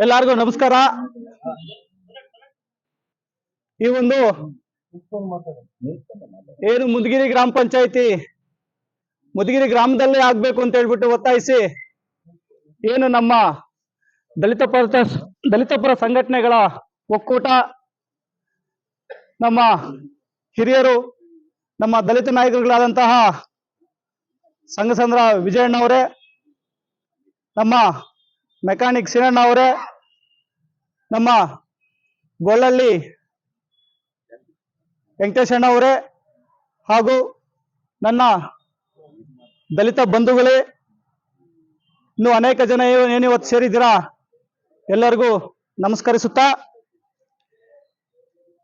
ಎಲ್ಲರಿಗೂ ನಮಸ್ಕಾರ. ಈ ಒಂದು ಏನು ಮುದಗಿರಿ ಗ್ರಾಮ ಪಂಚಾಯತಿ? ಮುದಗಿರಿ ಗ್ರಾಮದಲ್ಲೇ ಆಗ್ಬೇಕು ಅಂತ ಹೇಳ್ಬಿಟ್ಟು ಒತ್ತಾಯಿಸಿ, ಏನು ನಮ್ಮ ದಲಿತ ಪರ ದಲಿತ ಪರ ಸಂಘಟನೆಗಳ ಒಕ್ಕೂಟ. ನಮ್ಮ ಹಿರಿಯರು, ನಮ್ಮ ದಲಿತ ನಾಯಕರುಗಳಾದಂತಹ ಸಂಘಸಂದ್ರ ವಿಜಯಣ್ಣವರೇ ನಮ್ಮ ಮೆಕ್ಯಾನಿಕ್ ಸಿನಣ್ಣ ಅವರೇ, ನಮ್ಮ ಗೊಳ್ಳಳ್ಳಿ ವೆಂಕಟೇಶಣ್ಣ ಅವರೇ ಹಾಗೂ ನನ್ನ ದಲಿತ ಬಂಧುಗಳೇ, ಇನ್ನು ಅನೇಕ ಜನ ಏನು ಏನಿವತ್ತು ಸೇರಿದ್ದೀರಾ? ಎಲ್ಲರಿಗೂ ನಮಸ್ಕರಿಸುತ್ತಾ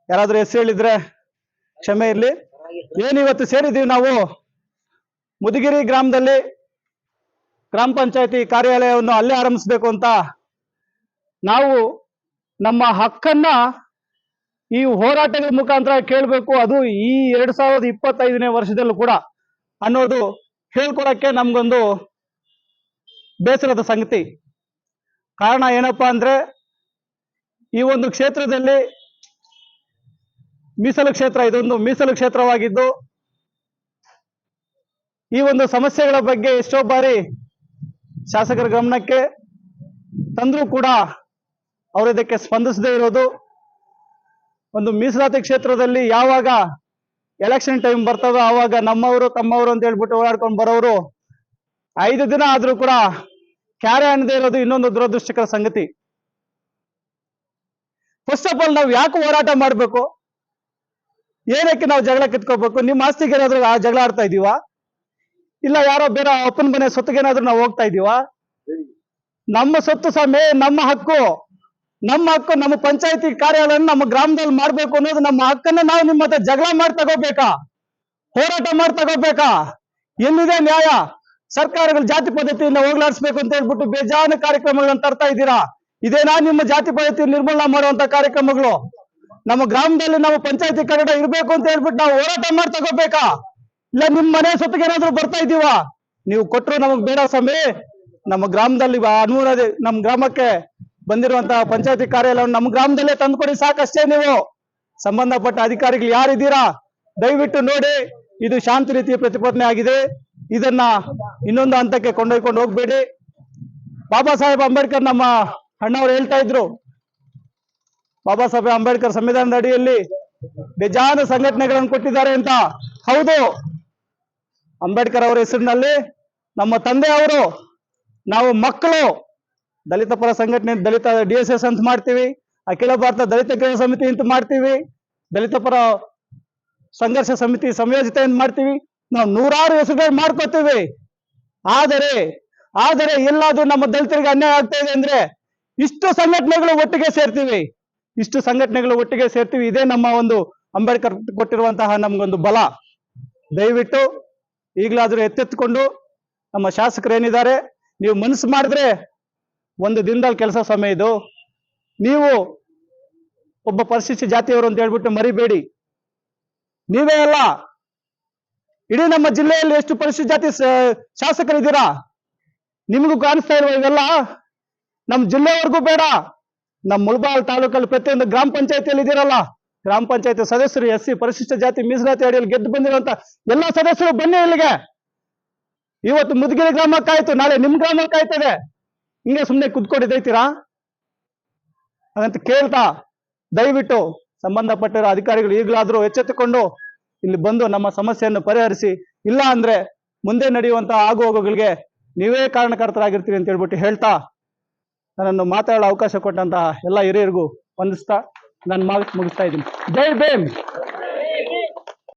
ಯಾರಾದ್ರೂ ಹೆಸರು ಹೇಳಿದ್ರೆ ಕ್ಷಮೆ ಇರಲಿ. ಏನಿವತ್ತು ಸೇರಿದ್ದೀವಿ ನಾವು? ಮುದುಗಿರಿ ಗ್ರಾಮದಲ್ಲಿ ಗ್ರಾಮ ಪಂಚಾಯತಿ ಕಾರ್ಯಾಲಯವನ್ನು ಅಲ್ಲೇ ಆರಂಭಿಸಬೇಕು ಅಂತ ನಾವು ನಮ್ಮ ಹಕ್ಕನ್ನ ಈ ಹೋರಾಟಗಳ ಮುಖಾಂತರ ಕೇಳಬೇಕು. ಅದು ಈ ಎರಡ್ ಸಾವಿರದ ಇಪ್ಪತ್ತೈದನೇ ವರ್ಷದಲ್ಲೂ ಕೂಡ ಅನ್ನೋದು ಹೇಳ್ಕೊಡಕ್ಕೆ ನಮ್ಗೊಂದು ಬೇಸರದ ಸಂಗತಿ. ಕಾರಣ ಏನಪ್ಪಾ ಅಂದ್ರೆ ಈ ಒಂದು ಕ್ಷೇತ್ರದಲ್ಲಿ ಮೀಸಲು ಕ್ಷೇತ್ರ, ಇದೊಂದು ಮೀಸಲು ಕ್ಷೇತ್ರವಾಗಿದ್ದು ಈ ಒಂದು ಸಮಸ್ಯೆಗಳ ಬಗ್ಗೆ ಎಷ್ಟೋ ಬಾರಿ ಶಾಸಕರ ಗಮನಕ್ಕೆ ತಂದ್ರೂ ಕೂಡ ಅವರು ಇದಕ್ಕೆ ಸ್ಪಂದಿಸದೇ ಇರೋದು. ಒಂದು ಮೀಸಲಾತಿ ಕ್ಷೇತ್ರದಲ್ಲಿ ಯಾವಾಗ ಎಲೆಕ್ಷನ್ ಟೈಮ್ ಬರ್ತದೋ ಆವಾಗ ನಮ್ಮವರು ತಮ್ಮವರು ಅಂತ ಹೇಳ್ಬಿಟ್ಟು ಓಡಾಡ್ಕೊಂಡು ಬರೋರು ಐದು ದಿನ ಆದ್ರೂ ಕೂಡ ಕ್ಯಾರೆ ಅನ್ನದೇ ಇರೋದು ಇನ್ನೊಂದು ದುರದೃಷ್ಟಕರ ಸಂಗತಿ. ಫಸ್ಟ್ ಆಫ್ ಆಲ್ ನಾವು ಯಾಕೆ ಹೋರಾಟ ಮಾಡಬೇಕು? ಏನಕ್ಕೆ ನಾವು ಜಗಳ ಕಿತ್ಕೋಬೇಕು? ನಿಮ್ಮ ಆಸ್ತಿಗೆ ಏನಾದ್ರು ಆ ಜಗಳ ಆಡ್ತಾ ಇದೀವಾ? ಇಲ್ಲ ಯಾರೋ ಬೇರೆ ಅಪ್ಪನ ಮನೆ ಸೊತ್ತಿಗೇನಾದ್ರೂ ನಾವು ಹೋಗ್ತಾ ಇದೀವಾ? ನಮ್ಮ ಸೊತ್ತು ಸಮಯ ನಮ್ಮ ಹಕ್ಕು. ನಮ್ಮ ಹಕ್ಕು, ನಮ್ಮ ಪಂಚಾಯತಿ ಕಾರ್ಯಾಲಯ ನಮ್ಮ ಗ್ರಾಮದಲ್ಲಿ ಮಾಡ್ಬೇಕು ಅನ್ನೋದು ನಮ್ಮ ಹಕ್ಕನ್ನ ನಾವು ನಿಮ್ಮ ಹತ್ರ ಜಗಳ ಮಾಡಿ ತಗೋಬೇಕಾ? ಹೋರಾಟ ಮಾಡಿ ತಗೋಬೇಕಾ? ಎಲ್ಲಿದೆ ನ್ಯಾಯ? ಸರ್ಕಾರಗಳು ಜಾತಿ ಪದ್ಧತಿಯಿಂದ ಹೋಗ್ಲಾಡಿಸ್ಬೇಕು ಅಂತ ಹೇಳ್ಬಿಟ್ಟು ಬೇಜಾನ ಕಾರ್ಯಕ್ರಮಗಳನ್ನ ತರ್ತಾ ಇದ್ದೀರಾ? ಇದೇನಾ ನಿಮ್ಮ ಜಾತಿ ಪದ್ಧತಿ ನಿರ್ಮೂಲನೆ ಮಾಡುವಂತ ಕಾರ್ಯಕ್ರಮಗಳು? ನಮ್ಮ ಗ್ರಾಮದಲ್ಲಿ ನಾವು ಪಂಚಾಯತಿ ಕನ್ನಡ ಇರಬೇಕು ಅಂತ ಹೇಳ್ಬಿಟ್ಟು ನಾವು ಹೋರಾಟ ಮಾಡಿ ತಗೋಬೇಕಾ? ಇಲ್ಲ ನಿಮ್ ಮನೆ ಸೊತ್ತಿಗೆ ಏನಾದ್ರು ಬರ್ತಾ ಇದೀವಾ ನೀವು ಕೊಟ್ಟರು ನಮಗ್ ಬೇಡ ಸ್ವಾಮಿ. ನಮ್ಮ ಗ್ರಾಮದಲ್ಲಿ ಅನುದಾನ ನಮ್ಮ ಗ್ರಾಮಕ್ಕೆ ಬಂದಿರುವಂತಹ ಪಂಚಾಯತಿ ಕಾರ್ಯಾಲಯವನ್ನು ನಮ್ಮ ಗ್ರಾಮದಲ್ಲೇ ತಂದ್ಕೊಡಿ ಸಾಕಷ್ಟೇ ನೀವು. ಸಂಬಂಧಪಟ್ಟ ಅಧಿಕಾರಿಗಳು ಯಾರಿದ್ದೀರಾ? ದಯವಿಟ್ಟು ನೋಡಿ, ಇದು ಶಾಂತಿ ರೀತಿಯ ಪ್ರತಿಭಟನೆ ಆಗಿದೆ. ಇದನ್ನ ಇನ್ನೊಂದು ಹಂತಕ್ಕೆ ಕೊಂಡೊಯ್ಕೊಂಡು ಹೋಗ್ಬೇಡಿ. ಬಾಬಾ ಸಾಹೇಬ್ ಅಂಬೇಡ್ಕರ್ ನಮ್ಮ ಅಣ್ಣವ್ರು ಹೇಳ್ತಾ ಇದ್ರು. ಬಾಬಾ ಸಾಹೇಬ್ ಅಂಬೇಡ್ಕರ್ ಸಂವಿಧಾನದ ಅಡಿಯಲ್ಲಿ ಬೇಜಾನ ಸಂಘಟನೆಗಳನ್ನು ಕೊಟ್ಟಿದ್ದಾರೆ ಅಂತ. ಹೌದು. ಅಂಬೇಡ್ಕರ್ ಅವರ ಹೆಸರಿನಲ್ಲಿ ನಮ್ಮ ತಂದೆ ಅವರು, ನಾವು ಮಕ್ಕಳು, ದಲಿತ ಪರ ಸಂಘಟನೆ, ದಲಿತ ಡಿ ಎಸ್ ಎಸ್ ಅಂತ ಮಾಡ್ತೀವಿ. ಅಖಿಲ ಭಾರತ ದಲಿತ ಕ್ರೀಡಾ ಸಮಿತಿ ಅಂತ ಮಾಡ್ತೀವಿ. ದಲಿತ ಪರ ಸಂಘರ್ಷ ಸಮಿತಿ ಸಂಯೋಜಿತ ಅಂತ ಮಾಡ್ತೀವಿ. ನಾವು ನೂರಾರು ಹೆಸರುಗಳು ಮಾಡ್ಕೋತೀವಿ. ಆದರೆ ಆದರೆ ಎಲ್ಲಾದ್ರೂ ನಮ್ಮ ದಲಿತರಿಗೆ ಅನ್ಯಾಯ ಆಗ್ತಾ ಇದೆ ಅಂದ್ರೆ ಇಷ್ಟು ಸಂಘಟನೆಗಳು ಒಟ್ಟಿಗೆ ಸೇರ್ತೀವಿ. ಇಷ್ಟು ಸಂಘಟನೆಗಳು ಒಟ್ಟಿಗೆ ಸೇರ್ತೀವಿ. ಇದೇ ನಮ್ಮ ಒಂದು ಅಂಬೇಡ್ಕರ್ ಕೊಟ್ಟಿರುವಂತಹ ನಮ್ಗೊಂದು ಬಲ. ದಯವಿಟ್ಟು ಈಗಲಾದ್ರೂ ಎತ್ತೆತ್ತುಕೊಂಡು ನಮ್ಮ ಶಾಸಕರು ಏನಿದ್ದಾರೆ ನೀವು ಮನಸ್ಸು ಮಾಡಿದ್ರೆ ಒಂದು ದಿನದಲ್ಲಿ ಕೆಲಸ ಸಮಯ ಇದು. ನೀವು ಒಬ್ಬ ಪರಿಶಿಷ್ಟ ಜಾತಿಯವರು ಅಂತ ಹೇಳ್ಬಿಟ್ಟು ಮರಿಬೇಡಿ. ನೀವೇ ಅಲ್ಲ ಇಡೀ ನಮ್ಮ ಜಿಲ್ಲೆಯಲ್ಲಿ ಎಷ್ಟು ಪರಿಶಿಷ್ಟ ಜಾತಿ ಶಾಸಕರಿದ್ದೀರಾ? ನಿಮಗೂ ಕಾಣಿಸ್ತಾ ಇರುವ ಇವೆಲ್ಲ? ನಮ್ಮ ಜಿಲ್ಲೆವರೆಗೂ ಬೇಡ. ನಮ್ಮ ಮುಳಬಾಲ್ ತಾಲೂಕಲ್ಲಿ ಪ್ರತಿಯೊಂದು ಗ್ರಾಮ ಪಂಚಾಯತಿಯಲ್ಲಿ ಇದ್ದೀರಲ್ಲ? ಗ್ರಾಮ ಪಂಚಾಯತಿ ಸದಸ್ಯರು, ಎಸ್ ಸಿ, ಪರಿಶಿಷ್ಟ ಜಾತಿ, ಮೀಸಲಾತಿ ಅಡಿಯಲ್ಲಿ ಗೆದ್ದು ಬಂದಿರುವಂತ ಎಲ್ಲ ಸದಸ್ಯರು ಬನ್ನಿ ಇಲ್ಲಿಗೆ. ಇವತ್ತು ಮುದಗಿರಿ ಗ್ರಾಮಕ್ಕಾಯ್ತು ನಾಳೆ ನಿಮ್ ಗ್ರಾಮಕ್ಕಾಯ್ತದೆ ಹಿಂಗೆ ಸುಮ್ಮನೆ ಕುತ್ಕೊಂಡಿದ್ದೈತೀರಾ ಹಾಗಂತ ಕೇಳ್ತಾ, ದಯವಿಟ್ಟು ಸಂಬಂಧಪಟ್ಟಿರೋ ಅಧಿಕಾರಿಗಳು ಈಗಲಾದ್ರೂ ಎಚ್ಚೆತ್ತುಕೊಂಡು ಇಲ್ಲಿ ಬಂದು ನಮ್ಮ ಸಮಸ್ಯೆಯನ್ನು ಪರಿಹರಿಸಿ, ಇಲ್ಲ ಅಂದ್ರೆ ಮುಂದೆ ನಡೆಯುವಂತಹ ಆಗು ಹೋಗುಗಳಿಗೆ ನೀವೇ ಕಾರಣಕರ್ತರಾಗಿರ್ತೀರಿ ಅಂತ ಹೇಳ್ಬಿಟ್ಟು ಹೇಳ್ತಾ ನನ್ನನ್ನು ಮಾತಾಡೋ ಅವಕಾಶ ಕೊಟ್ಟಂತಹ ಎಲ್ಲ ಹಿರಿಯರಿಗೂ ವಂದಿಸ್ತಾ ನನ್ನ ಮಾತು ಮುಗಿಸ್ತಾ ಇದ್ದೀನಿ. ಜೈ ಭೀಮ್!